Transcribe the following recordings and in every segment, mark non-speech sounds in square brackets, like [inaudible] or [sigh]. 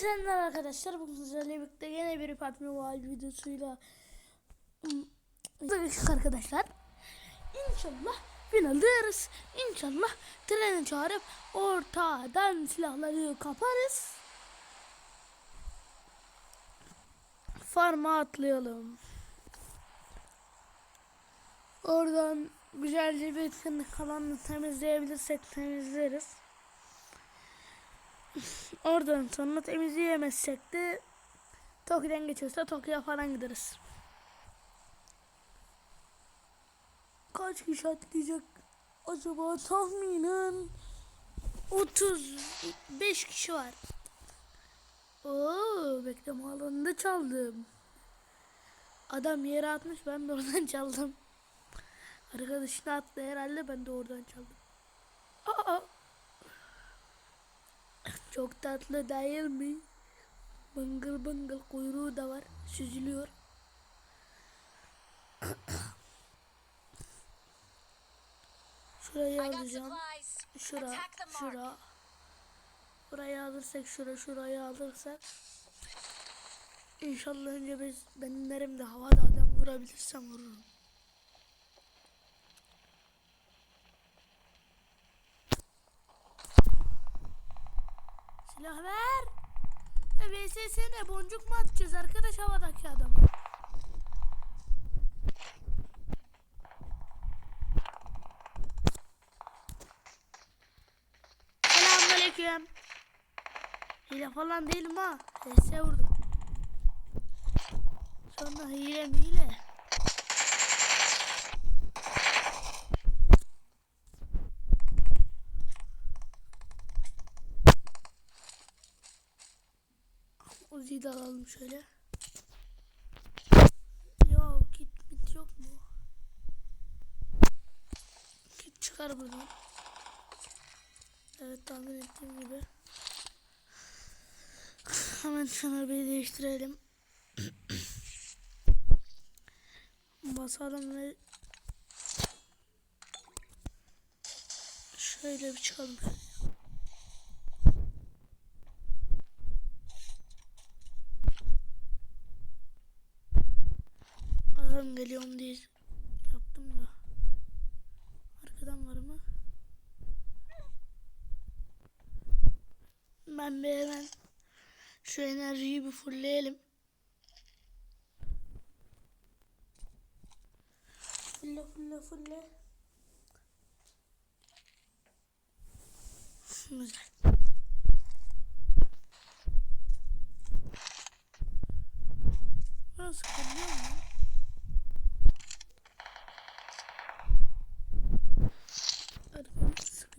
selamlar arkadaşlar. Bugün sizlerle birlikte yine bir PUBG Mobile videosuyla Görüşürüz arkadaşlar. İnşallah win alırız. İnşallah treni çağırıp ortadan silahları kaparız. Farma atlayalım. Oradan güzelce bir etkinlik alanını temizleyebilirsek temizleriz. Oradan sonra temizleyemezsek de Tokyo'dan geçiyorsa Tokyo'ya falan gideriz. Kaç kişi atlayacak acaba tahminen 35 kişi var. Oo, bekleme alanında çaldım. Adam yere atmış ben de oradan [laughs] çaldım. Arkadaşına attı herhalde ben de oradan çaldım. Aa! Çok tatlı değil mi? Bıngıl bıngıl kuyruğu da var. Süzülüyor. [coughs] Şurayı alacağım. Şura, şura. Burayı alırsak, şura, şurayı alırsak. İnşallah önce biz benim nerimde havada adam vurabilirsem vururum. Silah ver. VSS'ne boncuk mu atacağız arkadaş havadaki adama? Selamünaleyküm. Hile falan değilim ha. HS vurdum. Sonra hile mi hile? Uzi'yi de alalım şöyle. Yo kit mit yok mu? Kit çıkar buradan. Evet tahmin ettiğim gibi. [laughs] Hemen şu arabayı değiştirelim. [coughs] Basalım ve şöyle bir çıkalım. Adam geliyorum diye yaptım da. Arkadan var mı? Ben bir hemen şu enerjiyi bir fullleyelim. Fulle fulle fulle. Güzel. Nasıl kırılıyor mu?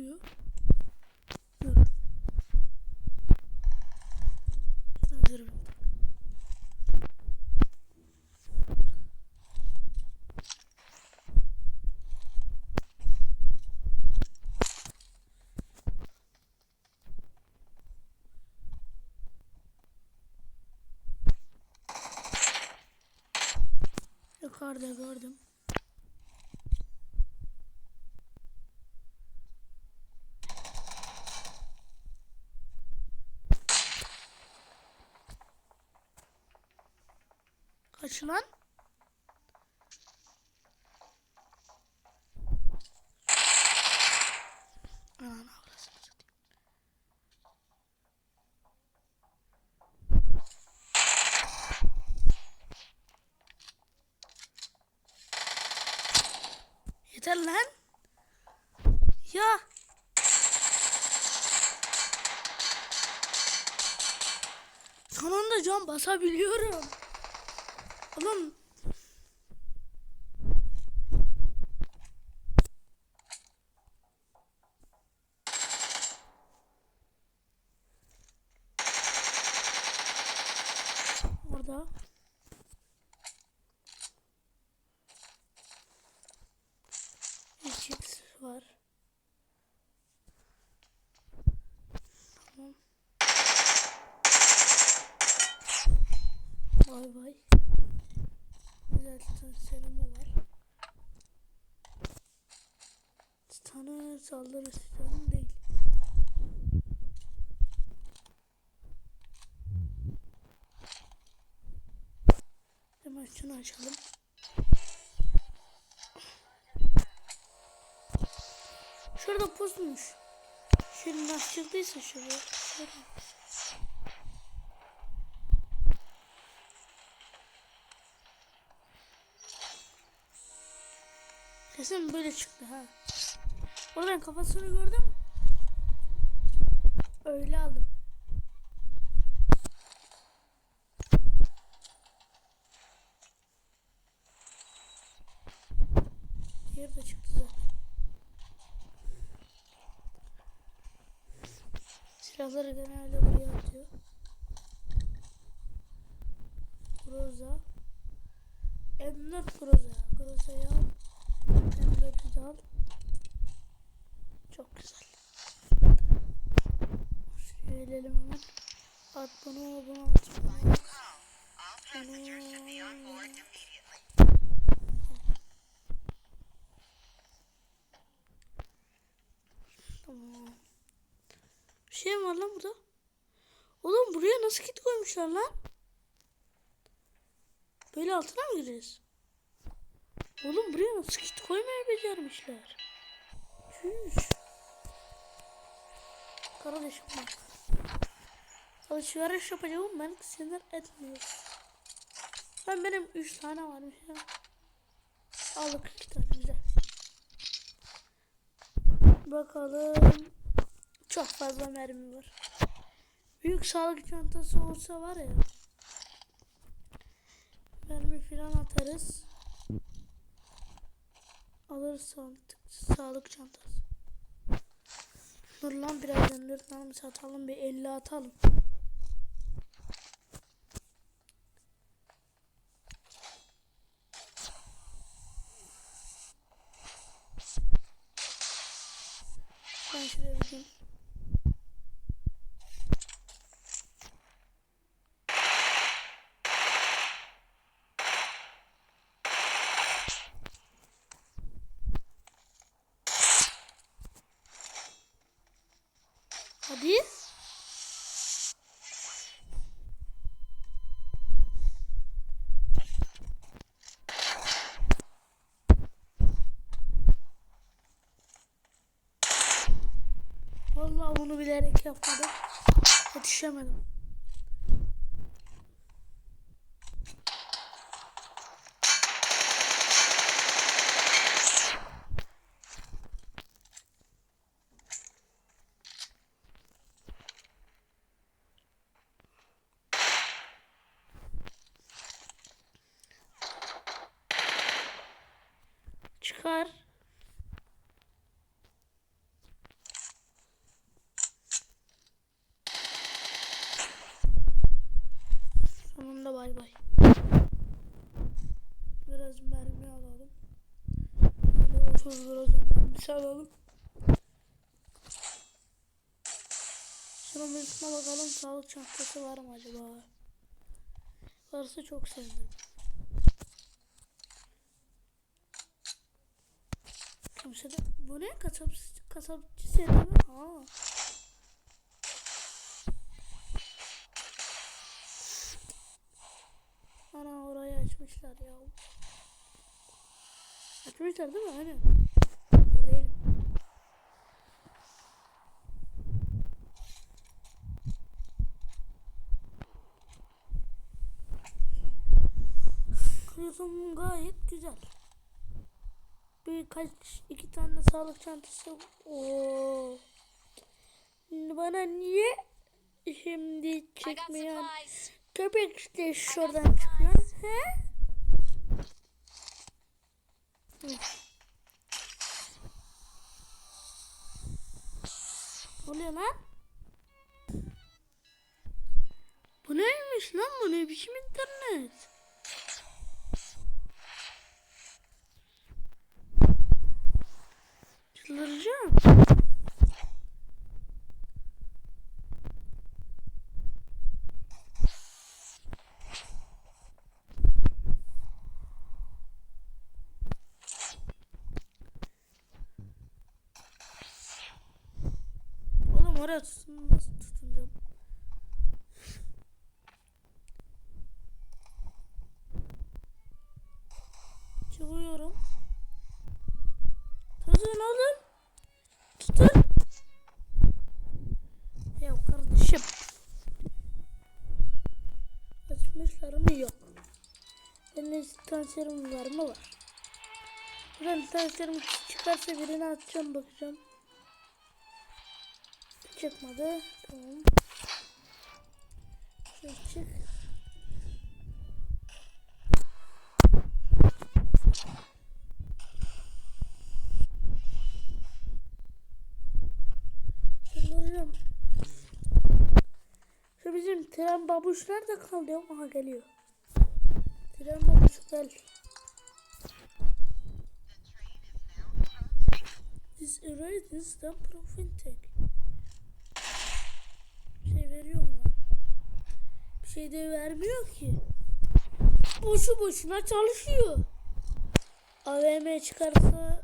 Sıkıyor. Dur. Dakika. Yukarıda gördüm. Kaç lan? Anan avlasını satayım. Yeter lan. Ya. Sonunda can basabiliyorum. Oğlum. Bay bay. Güzel selamı var. Titan'a saldırı Titan'ın değil. Hemen şunu açalım. Şurada pusmuş. Şuradan çıktıysa şuraya. Şurada. Kesin böyle çıktı ha. Oradan kafasını gördüm. Öyle aldım. Diğeri de çıktı zaten. Silahları genelde buraya atıyor. Groza. M4 Groza. Groza'yı al. M4'ü de al. Çok güzel. Şuraya gelelim hemen. At bunu, bunu at. Bunu. Tamam. Bir şey mi var lan burada? Oğlum buraya nasıl kit koymuşlar lan? Böyle altına mı gireceğiz? Oğlum buraya nasıl kit koymayı becermişler? Çüş. Kardeşim bak. Alışveriş yapacağım ben sinir etmiyor. Ben benim 3 tane varmış ya. Aldık 2 tane güzel. Bakalım. Çok fazla mermi var. Büyük sağlık çantası olsa var ya. Mermi falan atarız. Alırız sağlık, sağlık çantası. Dur lan birazdan dur lan satalım bir 50 atalım. Ben şuraya gideyim. Hadi. Bunu bilerek yapmadım. Yetişemedim. Çıkar. Sonunda bay bay. Biraz mermi alalım. Böyle 30 biraz mermisi alalım. Şunun üstüne bakalım sağlık çantası var mı acaba? Varsa çok sevinirim. Kimse de... Bu ne? Kasapçı, kasapçı seni mi? Ha. Ana orayı açmışlar ya. Açmışlar değil mi? Aynen. Değilim. Kıyafetim gayet güzel. Birkaç iki tane sağlık çantası. Oo. Bana niye şimdi supplies. Köpek işte şuradan çıkıyor. He? Hı. Ne lan? Bu neymiş lan bu ne biçim internet? Kamera tutun, nasıl tutunacağım? Çıkıyorum. Tutun oğlum. Tutun. Ya kardeşim. Açmışlarım yok. Benim kanserim var mı var. Ben kanserim çıkarsa birini atacağım bakacağım. Çıkmadı. Tamam. Şöyle çık. Şu bizim tren babuş nerede kaldı ya? Aha geliyor. Tren babuş gel. This erase is the profintek. Veriyor mu? Bir şey de vermiyor ki. Boşu boşuna çalışıyor. AVM çıkarsa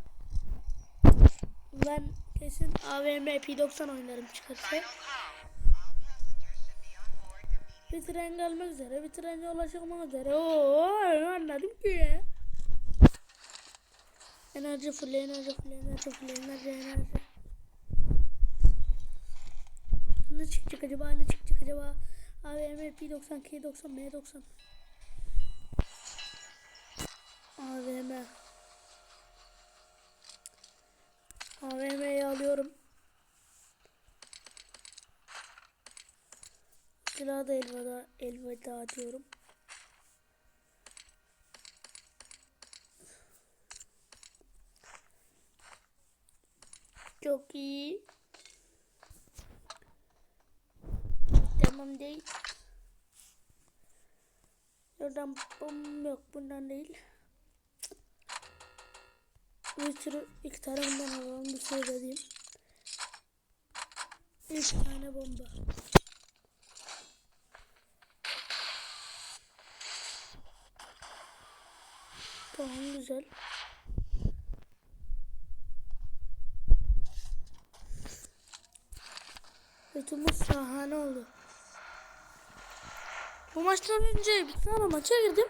ben kesin AVM P90 oynarım çıkarsa. Bir tren gelmek üzere, bir tren yola çıkmak üzere. Oo, anladım ki. Enerji full, enerji full, enerji full, enerji, enerji. Ne çıkacak acaba, ne çıkacak acaba? AVM P90, K90, M90. AVM. AVM'yi alıyorum. Silahı da elveda, elveda diyorum. Çok iyi. Tamam değil. Oradan bom yok bundan değil. İki tane bundan alalım bir şey dediğim. Üç tane bomba. Tamam güzel. Götümüz şahane oldu. Bu maçtan önce bir tane maça girdim.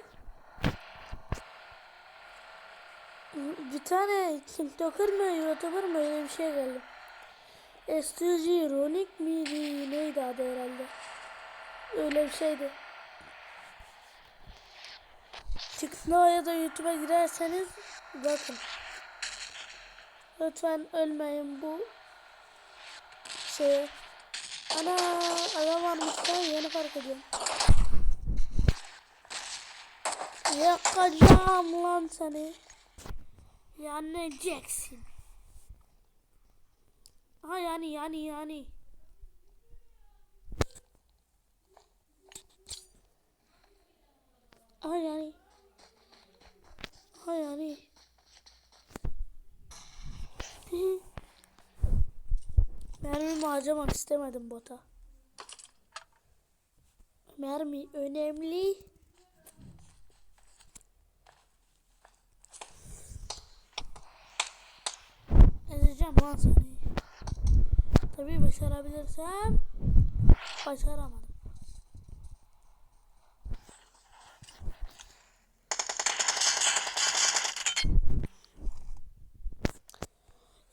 Bir tane TikToker mı, YouTuber mı öyle bir şey geldi. STG Ronik miydi neydi adı herhalde. Öyle bir şeydi. TikTok'a ya da YouTube'a girerseniz bakın. Lütfen ölmeyin bu şeye. Ana adam varmış lan yeni fark ediyorum. Yakacağım lan seni. Yanacaksın. Ha yani yani yani. Ha yani. Ha yani. [laughs] Mermi harcamak istemedim bota. Mermi önemli. Ezeceğim lan seni. Tabii başarabilirsem başaramadım.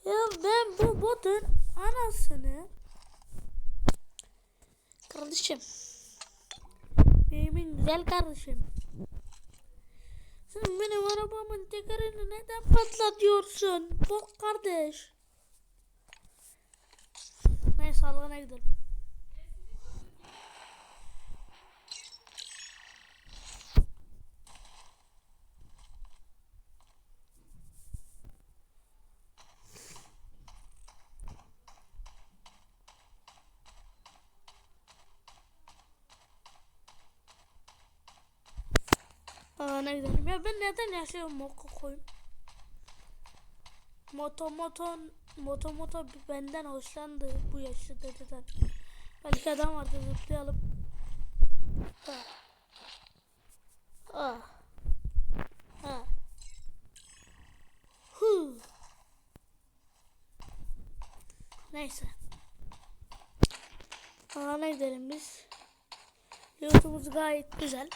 Ya ben bu botun anasını kardeşim benim güzel kardeşim sen benim arabamın tekerini neden patlatıyorsun bok kardeş neyse alana gidelim alana gidelim? Ya ben neden yaşıyorum moka koyayım? Moto moto moto moto benden hoşlandı bu yaşlı dededen. Belki adam vardı zıplayalım. Ah. Ah. Ah. Hu. Neyse. Alana gidelim biz. YouTube'umuz gayet güzel.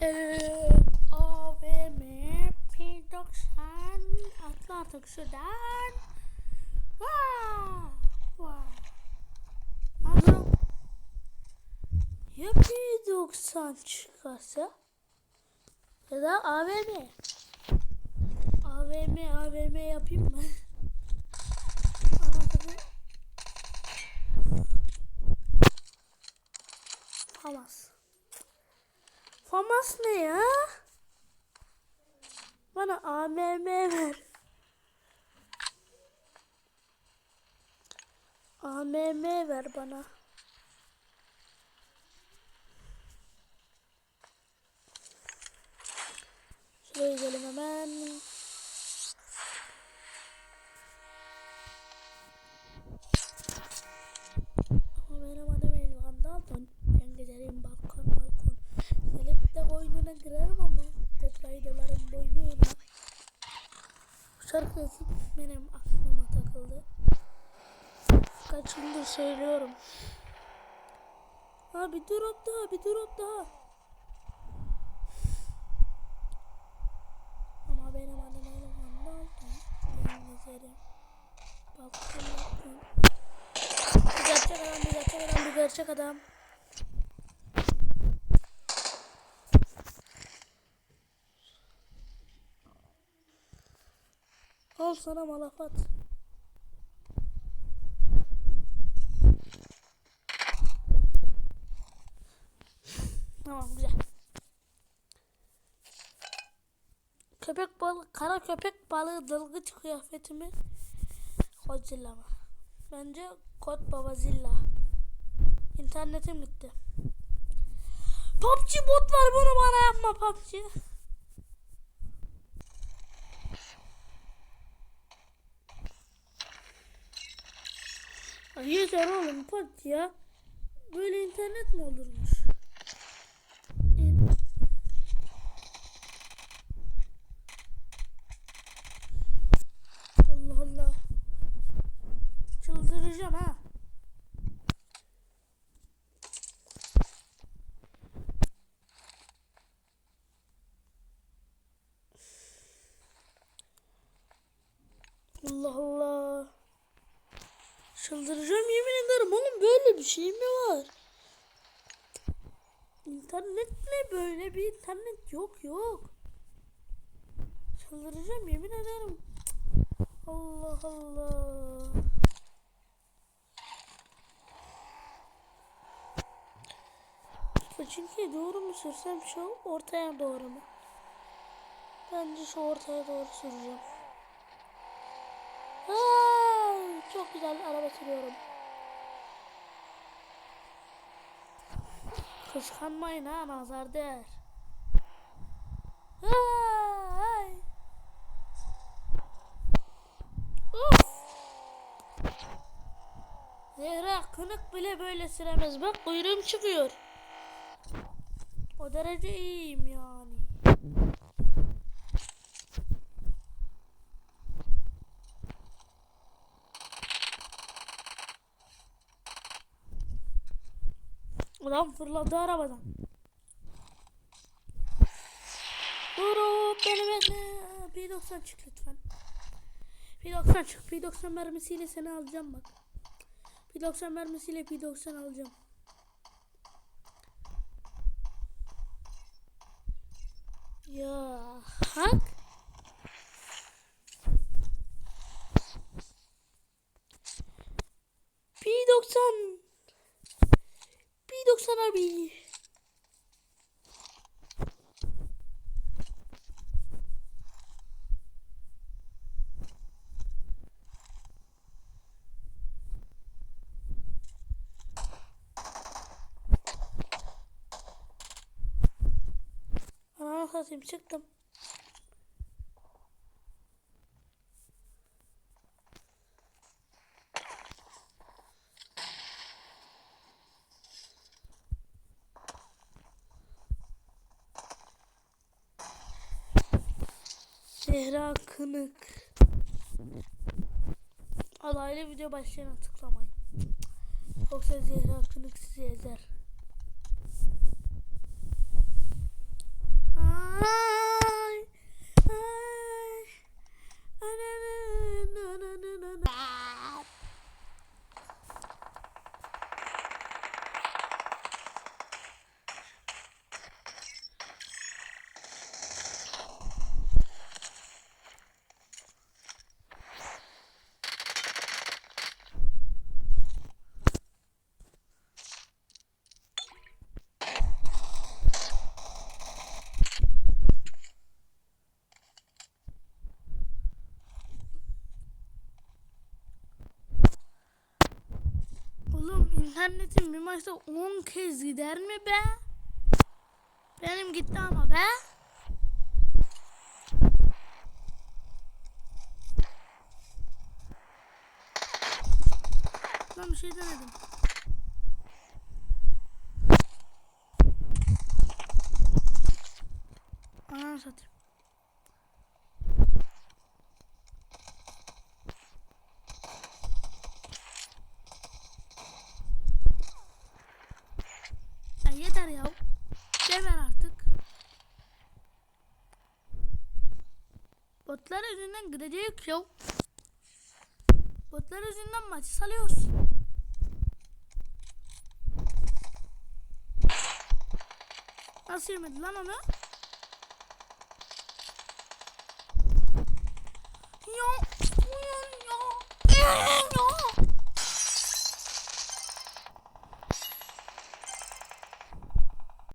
Ee, AVM P90 atla artık şuradan. Vaa! Vaa! Hazırım. Ya P90 çıkarsa? Ya da AVM. AVM AVM yapayım mı? Famas. Famas ne ya? Bana AMM ver. AMM ver bana. Şuraya gidelim hemen. Ama benim adım Elvan Dalton. Ben gezerim balkon balkon. Gelip de boynuna girerim ama toprayı dolarım boynuna. Bu şarkı benim aklıma takıldı. Kaç yıldır söylüyorum. Ha bir drop daha bir drop daha. Ama benim adım Elvan Dalton. Ben gezerim. Balkon balkon. Bir gerçek adam, bir gerçek adam, bir gerçek adam. Al sana malafat. Tamam güzel. Köpek balığı, kara köpek balığı dalgıç kıyafetimi Godzilla mı? Bence Kod Baba Zilla. İnternetim gitti. PUBG bot var bunu bana yapma PUBG. Yeter oğlum PUBG ya. Böyle internet mi olurmuş? İn- Allah Allah. Çıldıracağım ha. Allah Allah. Çıldıracağım yemin ederim oğlum böyle bir şey mi var? İnternet ne böyle bir internet yok yok. Çıldıracağım yemin ederim. Allah Allah. Çünkü doğru mu sürsem şu ortaya doğru mu? Bence şu ortaya doğru süreceğim. Aa, çok güzel araba sürüyorum. Kıskanmayın ha nazar değer. Ay. Of. Zehra kınık bile böyle süremez. Bak kuyruğum çıkıyor. O derece iyiyim yani. Ulan fırladı arabadan. Durup beni bekle. P90 çık lütfen. P90 çık. P90 mermisiyle seni alacağım bak. P90 mermisiyle P90 alacağım. Ya hak. P90 P90 abi. Ananı satayım çıktım. Zehra Kınık. Alaylı video başlayana tıklamayın. Yoksa Zehra Kınık sizi ezer. Ay, ay, anananananana. İnternetim bir maçta 10 kez gider mi be? Benim gitti ama be. Ben bir şey denedim. Ananı satayım. Ya yeter ya. Geber artık. Botlar yüzünden gidecek ya. Botlar yüzünden maçı salıyoruz. Nasıl yemedi lan onu?